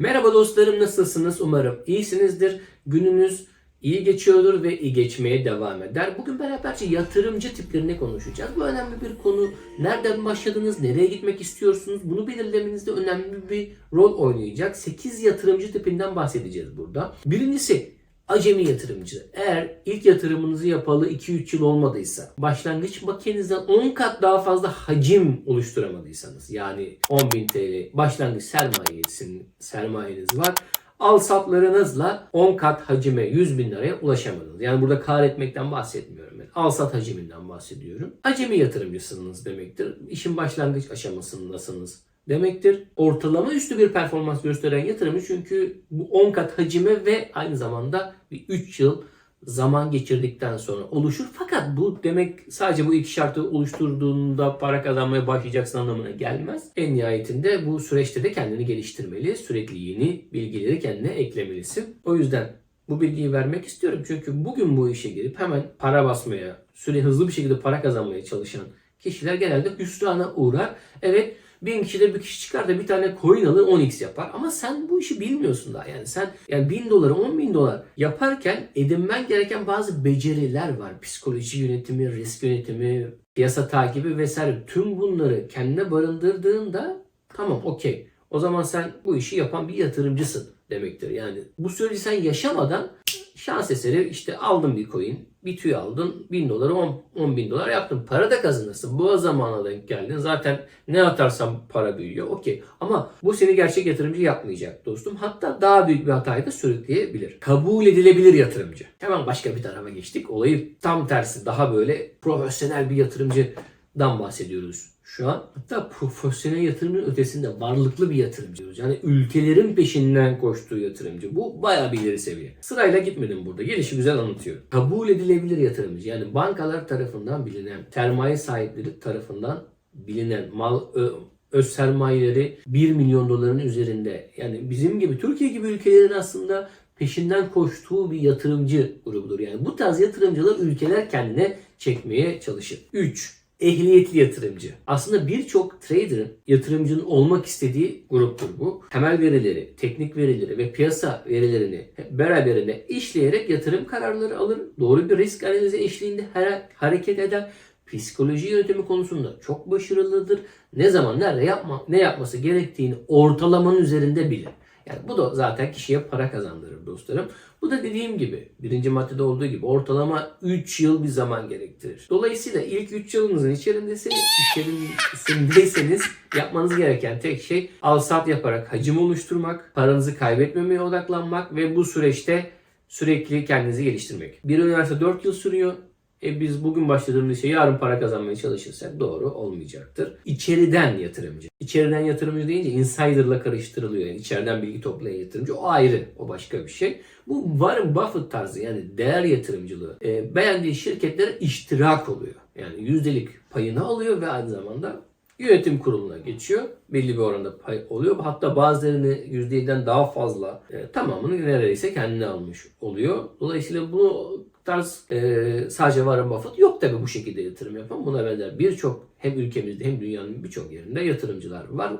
Merhaba dostlarım nasılsınız? Umarım iyisinizdir. Gününüz iyi geçiyordur ve iyi geçmeye devam eder. Bugün beraberce yatırımcı tiplerini konuşacağız. Bu önemli bir konu. Nereden başladınız? Nereye gitmek istiyorsunuz? Bunu belirlemenizde önemli bir rol oynayacak. 8 yatırımcı tipinden bahsedeceğiz burada. Birincisi acemi yatırımcı. Eğer ilk yatırımınızı yapalı 2-3 yıl olmadıysa, başlangıç makinenizden 10 kat daha fazla hacim oluşturamadıysanız, yani 10.000 TL başlangıç sermayesinin sermayeniz var. Al satlarınızla 10 kat hacime 100 bin liraya ulaşamadınız. Yani burada kar etmekten bahsetmiyorum. Ben. Al sat haciminden bahsediyorum. Acemi yatırımcısınız demektir. İşin başlangıç aşamasındasınız demektir. Ortalama üstü bir performans gösteren yatırımcı çünkü bu 10 kat hacime ve aynı zamanda bir 3 yıl zaman geçirdikten sonra oluşur. Fakat bu demek sadece bu iki şartı oluşturduğunda para kazanmaya başlayacaksın anlamına gelmez. En nihayetinde bu süreçte de kendini geliştirmeli. Sürekli yeni bilgileri kendine eklemelisin. O yüzden bu bilgiyi vermek istiyorum. Çünkü bugün bu işe girip hemen para basmaya, süre hızlı bir şekilde para kazanmaya çalışan kişiler genelde hüsrana uğrar. Evet Bin kişide bir kişi çıkar da bir tane coin alır 10x yapar. Ama sen bu işi bilmiyorsun daha. Yani sen yani 1000 doları 10 bin dolar yaparken edinmen gereken bazı beceriler var. Psikoloji yönetimi, risk yönetimi, piyasa takibi vesaire. Tüm bunları kendine barındırdığında tamam okey. O zaman sen bu işi yapan bir yatırımcısın demektir. Yani bu süreci sen yaşamadan şans eseri işte aldın bir coin, bir tüy aldın, 1000 doları 10, 10 bin dolar yaptın. Para da kazanırsın. Bu zamana denk geldin. Zaten ne atarsan para büyüyor. Okey. Ama bu seni gerçek yatırımcı yapmayacak dostum. Hatta daha büyük bir hatayı da sürükleyebilir. Kabul edilebilir yatırımcı. Hemen başka bir tarafa geçtik. Olayı tam tersi. Daha böyle profesyonel bir yatırımcıdan bahsediyoruz şu an. Hatta profesyonel yatırımın ötesinde varlıklı bir yatırımcı. Yani ülkelerin peşinden koştuğu yatırımcı. Bu bayağı bir ileri seviye. Sırayla gitmedim burada. Gelişi güzel anlatıyorum. Kabul edilebilir yatırımcı. Yani bankalar tarafından bilinen, sermaye sahipleri tarafından bilinen mal öz sermayeleri 1 milyon doların üzerinde. Yani bizim gibi Türkiye gibi ülkelerin aslında peşinden koştuğu bir yatırımcı grubudur. Yani bu tarz yatırımcılar ülkeler kendine çekmeye çalışır. 3 ehliyetli yatırımcı. Aslında birçok trader'ın yatırımcının olmak istediği gruptur bu. Temel verileri, teknik verileri ve piyasa verilerini beraberinde işleyerek yatırım kararları alır. Doğru bir risk analizi eşliğinde hareket eder. Psikoloji yönetimi konusunda çok başarılıdır. Ne zaman nerede yapma, ne yapması gerektiğini ortalamanın üzerinde bilir. Yani bu da zaten kişiye para kazandırır dostlarım. Bu da dediğim gibi birinci maddede olduğu gibi ortalama 3 yıl bir zaman gerektirir. Dolayısıyla ilk 3 yılınızın içerisindesiniz, içerisindeyseniz yapmanız gereken tek şey al sat yaparak hacim oluşturmak, paranızı kaybetmemeye odaklanmak ve bu süreçte sürekli kendinizi geliştirmek. Bir üniversite 4 yıl sürüyor. E biz bugün başladığımız şey yarın para kazanmaya çalışırsak doğru olmayacaktır. İçeriden yatırımcı. İçeriden yatırımcı deyince insider'la karıştırılıyor. Yani içeriden bilgi toplayan yatırımcı. O ayrı. O başka bir şey. Bu Warren Buffett tarzı yani değer yatırımcılığı. E, beğendiği şirketlere iştirak oluyor. Yani yüzdelik payını alıyor ve aynı zamanda yönetim kuruluna geçiyor. Belli bir oranda pay oluyor. Hatta bazılarını %7'den daha fazla e, tamamını neredeyse kendine almış oluyor. Dolayısıyla bu tarz e, sadece Warren Buffett yok tabi bu şekilde yatırım yapan. Buna benzer birçok hem ülkemizde hem dünyanın birçok yerinde yatırımcılar var.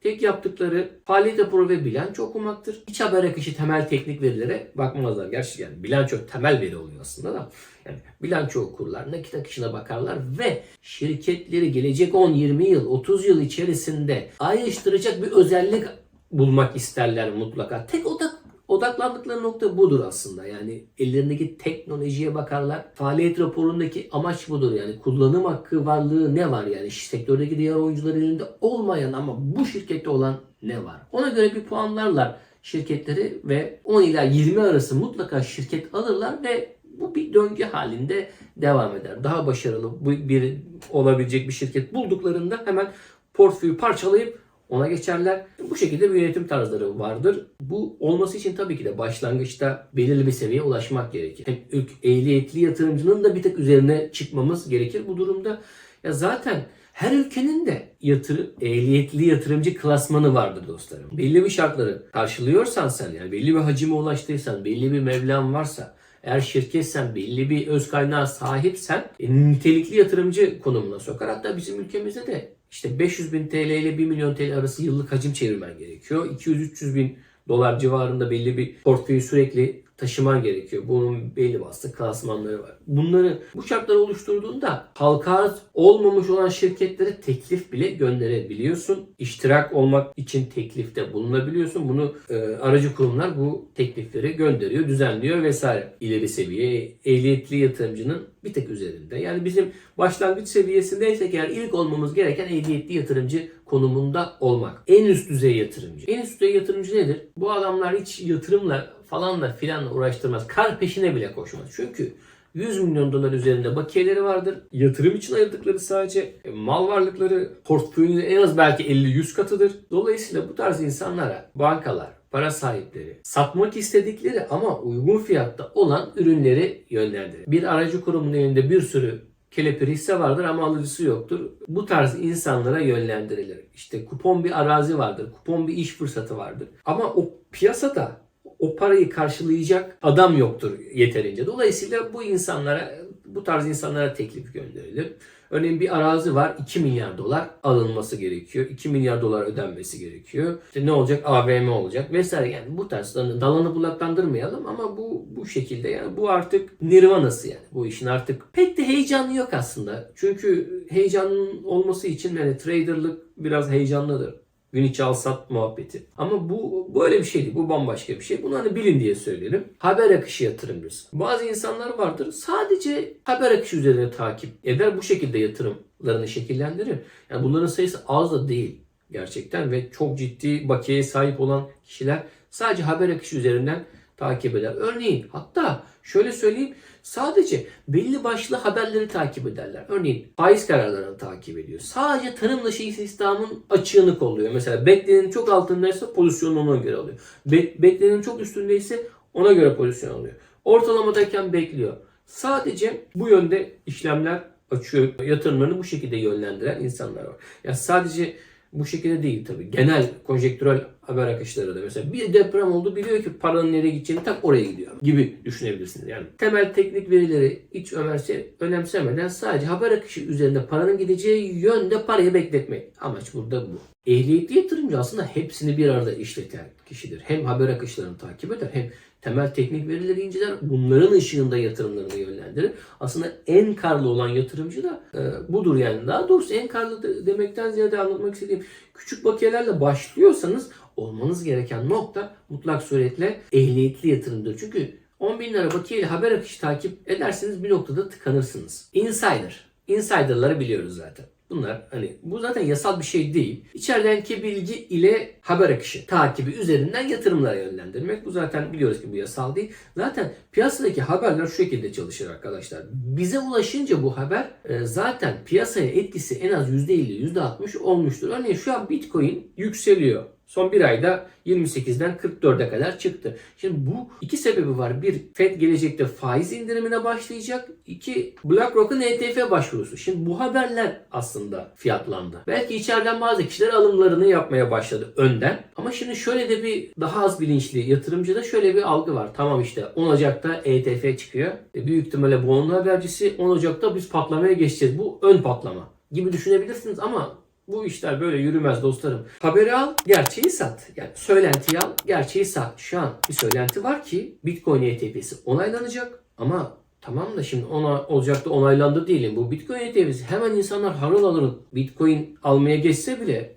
Tek yaptıkları faaliyet raporu ve bilanço okumaktır. İç haber akışı temel teknik verilere bakmazlar. Gerçi yani bilanço temel veri oluyor aslında da. Yani bilanço okurlar, nakit akışına bakarlar ve şirketleri gelecek 10, 20 yıl, 30 yıl içerisinde ayrıştıracak bir özellik bulmak isterler mutlaka. Tek odak Odaklandıkları nokta budur aslında. Yani ellerindeki teknolojiye bakarlar. Faaliyet raporundaki amaç budur. Yani kullanım hakkı varlığı ne var? Yani sektördeki diğer oyuncular elinde olmayan ama bu şirkette olan ne var? Ona göre bir puanlarlar şirketleri ve 10 ila 20 arası mutlaka şirket alırlar ve bu bir döngü halinde devam eder. Daha başarılı bir olabilecek bir şirket bulduklarında hemen portföyü parçalayıp ona geçerler. Bu şekilde bir yönetim tarzları vardır. Bu olması için tabii ki de başlangıçta belirli bir seviyeye ulaşmak gerekir. Hem ilk ehliyetli yatırımcının da bir tek üzerine çıkmamız gerekir bu durumda. Ya zaten her ülkenin de yatır, ehliyetli yatırımcı klasmanı vardır dostlarım. Belli bir şartları karşılıyorsan sen yani belli bir hacime ulaştıysan, belli bir mevlan varsa eğer şirketsen belli bir öz kaynağa sahipsen e, nitelikli yatırımcı konumuna sokar. Hatta bizim ülkemizde de işte 500 bin TL ile 1 milyon TL arası yıllık hacim çevirmen gerekiyor. 200-300 bin dolar civarında belli bir portföyü sürekli taşıman gerekiyor. Bunun belli başlı klasmanları var. Bunları bu şartları oluşturduğunda halka olmamış olan şirketlere teklif bile gönderebiliyorsun. İştirak olmak için teklifte bulunabiliyorsun. Bunu e, aracı kurumlar bu teklifleri gönderiyor, düzenliyor vesaire. İleri seviye ehliyetli yatırımcının bir tek üzerinde. Yani bizim başlangıç seviyesindeysek eğer ilk olmamız gereken ehliyetli yatırımcı konumunda olmak. En üst düzey yatırımcı. En üst düzey yatırımcı nedir? Bu adamlar hiç yatırımla falanla filanla uğraştırmaz. Kar peşine bile koşmaz. Çünkü 100 milyon dolar üzerinde bakiyeleri vardır. Yatırım için ayırdıkları sadece e, mal varlıkları portföyünün en az belki 50-100 katıdır. Dolayısıyla bu tarz insanlara bankalar, para sahipleri satmak istedikleri ama uygun fiyatta olan ürünleri yönlendirir. Bir aracı kurumun elinde bir sürü kelepir hisse vardır ama alıcısı yoktur. Bu tarz insanlara yönlendirilir. İşte kupon bir arazi vardır, kupon bir iş fırsatı vardır. Ama o piyasada o parayı karşılayacak adam yoktur yeterince. Dolayısıyla bu insanlara, bu tarz insanlara teklif gönderilir. Örneğin bir arazi var 2 milyar dolar alınması gerekiyor. 2 milyar dolar ödenmesi gerekiyor. İşte ne olacak? AVM olacak vesaire. Yani bu tarz dalanı bulaklandırmayalım ama bu bu şekilde yani bu artık nirvanası yani. Bu işin artık pek de heyecanı yok aslında. Çünkü heyecanın olması için yani traderlık biraz heyecanlıdır. Gün içi al sat muhabbeti. Ama bu böyle bir şey değil. Bu bambaşka bir şey. Bunu hani bilin diye söyleyelim. Haber akışı yatırımcısı. Bazı insanlar vardır sadece haber akışı üzerine takip eder. Bu şekilde yatırımlarını şekillendirir. Yani bunların sayısı az da değil gerçekten ve çok ciddi bakiyeye sahip olan kişiler sadece haber akışı üzerinden takip eder. Örneğin hatta şöyle söyleyeyim sadece belli başlı haberleri takip ederler. Örneğin faiz kararlarını takip ediyor. Sadece tarım dışı istihdamın açığını kolluyor. Mesela beklenenin çok altındaysa pozisyonu ona göre alıyor. Be- beklenenin çok üstündeyse ona göre pozisyon alıyor. Ortalamadayken bekliyor. Sadece bu yönde işlemler açıyor. Yatırımlarını bu şekilde yönlendiren insanlar var. Ya sadece bu şekilde değil tabii. Genel konjektürel haber akışları da mesela bir deprem oldu biliyor ki paranın nereye gideceğini tak oraya gidiyor gibi düşünebilirsiniz. Yani temel teknik verileri hiç önemse, önemsemeden sadece haber akışı üzerinde paranın gideceği yönde parayı bekletmek. Amaç burada bu. Ehliyetli yatırımcı aslında hepsini bir arada işleten kişidir. Hem haber akışlarını takip eder hem temel teknik verileri inceler. Bunların ışığında yatırımlarını yönlendirir. Aslında en karlı olan yatırımcı da e, budur yani. Daha doğrusu en karlı de- demekten ziyade anlatmak istediğim küçük bakiyelerle başlıyorsanız olmanız gereken nokta mutlak suretle ehliyetli yatırımdır. Çünkü 10 bin lira bakiyeyle haber akışı takip ederseniz bir noktada tıkanırsınız. Insider. Insider'ları biliyoruz zaten. Bunlar hani bu zaten yasal bir şey değil. İçerideki bilgi ile haber akışı takibi üzerinden yatırımlara yönlendirmek. Bu zaten biliyoruz ki bu yasal değil. Zaten piyasadaki haberler şu şekilde çalışır arkadaşlar. Bize ulaşınca bu haber e, zaten piyasaya etkisi en az %50, %60 olmuştur. Örneğin şu an Bitcoin yükseliyor. Son bir ayda 28'den 44'e kadar çıktı. Şimdi bu iki sebebi var. Bir, Fed gelecekte faiz indirimine başlayacak. İki, BlackRock'un ETF başvurusu. Şimdi bu haberler aslında fiyatlandı. Belki içeriden bazı kişiler alımlarını yapmaya başladı önden. Ama şimdi şöyle de bir daha az bilinçli yatırımcıda şöyle bir algı var. Tamam işte 10 Ocak'ta ETF çıkıyor. E, büyük ihtimalle bu onun habercisi 10 Ocak'ta biz patlamaya geçeceğiz. Bu ön patlama gibi düşünebilirsiniz ama bu işler böyle yürümez dostlarım. Haberi al, gerçeği sat. Yani söylentiyi al, gerçeği sat. Şu an bir söylenti var ki Bitcoin ETP'si onaylanacak ama tamam da şimdi ona olacaktı onaylandı diyelim. Bu Bitcoin ETP'si hemen insanlar harıl alır Bitcoin almaya geçse bile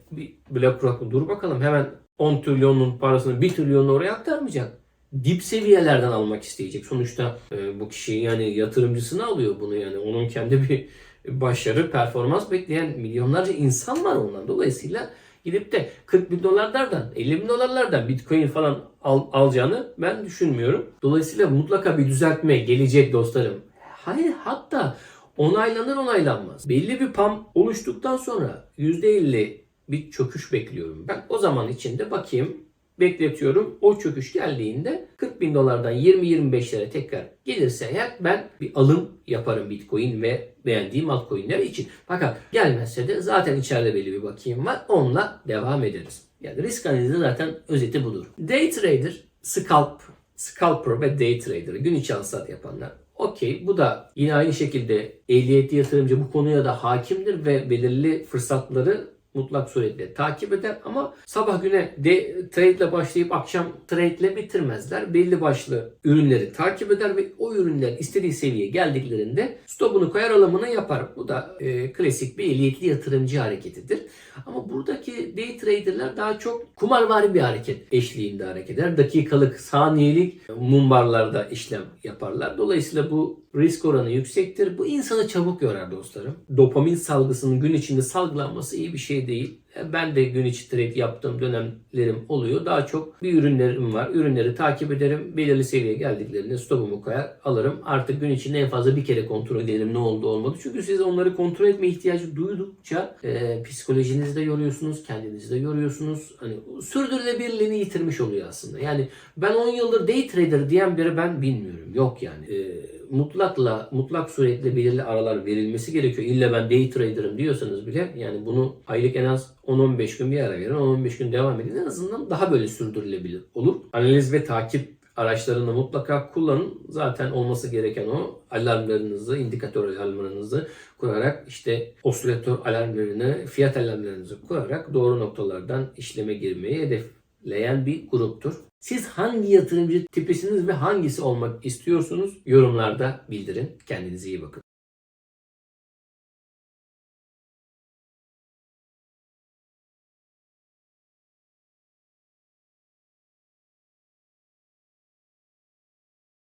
BlackRock dur bakalım hemen 10 trilyonun parasını 1 trilyonunu oraya aktarmayacak. Dip seviyelerden almak isteyecek. Sonuçta e, bu kişi yani yatırımcısını alıyor bunu yani. Onun kendi bir başarı, performans bekleyen milyonlarca insan var ondan. Dolayısıyla gidip de 40 bin dolarlardan, 50 bin dolarlardan bitcoin falan al, alacağını ben düşünmüyorum. Dolayısıyla mutlaka bir düzeltme gelecek dostlarım. Hayır hatta onaylanır onaylanmaz. Belli bir pam oluştuktan sonra %50 bir çöküş bekliyorum. Ben o zaman içinde bakayım bekletiyorum. O çöküş geldiğinde 40 bin dolardan 20-25'lere tekrar gelirse eğer ben bir alım yaparım Bitcoin ve beğendiğim altcoin'ler için. Fakat gelmezse de zaten içeride belli bir bakayım var. Onunla devam ederiz. Yani risk analizi zaten özeti budur. Day trader, scalp, scalper ve day trader gün içi al sat yapanlar. Okey bu da yine aynı şekilde ehliyetli yatırımcı bu konuya da hakimdir ve belirli fırsatları mutlak suretle takip eder ama sabah güne de trade ile başlayıp akşam trade ile bitirmezler. Belli başlı ürünleri takip eder ve o ürünler istediği seviyeye geldiklerinde stopunu koyar alımını yapar. Bu da e, klasik bir ehliyetli yatırımcı hareketidir. Ama buradaki day traderlar daha çok kumarvari bir hareket eşliğinde hareket eder. Dakikalık, saniyelik mumbarlarda işlem yaparlar. Dolayısıyla bu risk oranı yüksektir. Bu insanı çabuk yorar dostlarım. Dopamin salgısının gün içinde salgılanması iyi bir şey değil. Ben de gün içi trade yaptığım dönemlerim oluyor. Daha çok bir ürünlerim var. Ürünleri takip ederim. Belirli seviyeye geldiklerinde stopumu koyar alırım. Artık gün içinde en fazla bir kere kontrol ederim ne oldu olmadı. Çünkü siz onları kontrol etme ihtiyacı duydukça e, psikolojinizi de yoruyorsunuz. Kendinizi de yoruyorsunuz. Hani sürdürülebilirliğini yitirmiş oluyor aslında. Yani ben 10 yıldır day trader diyen biri ben bilmiyorum. Yok yani. E, mutlakla mutlak suretle belirli aralar verilmesi gerekiyor. İlla ben day trader'ım diyorsanız bile yani bunu aylık en az 10-15 gün bir ara verin. 10-15 gün devam edin. En azından daha böyle sürdürülebilir olur. Analiz ve takip araçlarını mutlaka kullanın. Zaten olması gereken o alarmlarınızı, indikatör alarmlarınızı kurarak işte osilatör alarmlarını, fiyat alarmlarınızı kurarak doğru noktalardan işleme girmeyi hedefleyen bir gruptur. Siz hangi yatırımcı tipisiniz ve hangisi olmak istiyorsunuz? Yorumlarda bildirin. Kendinize iyi bakın.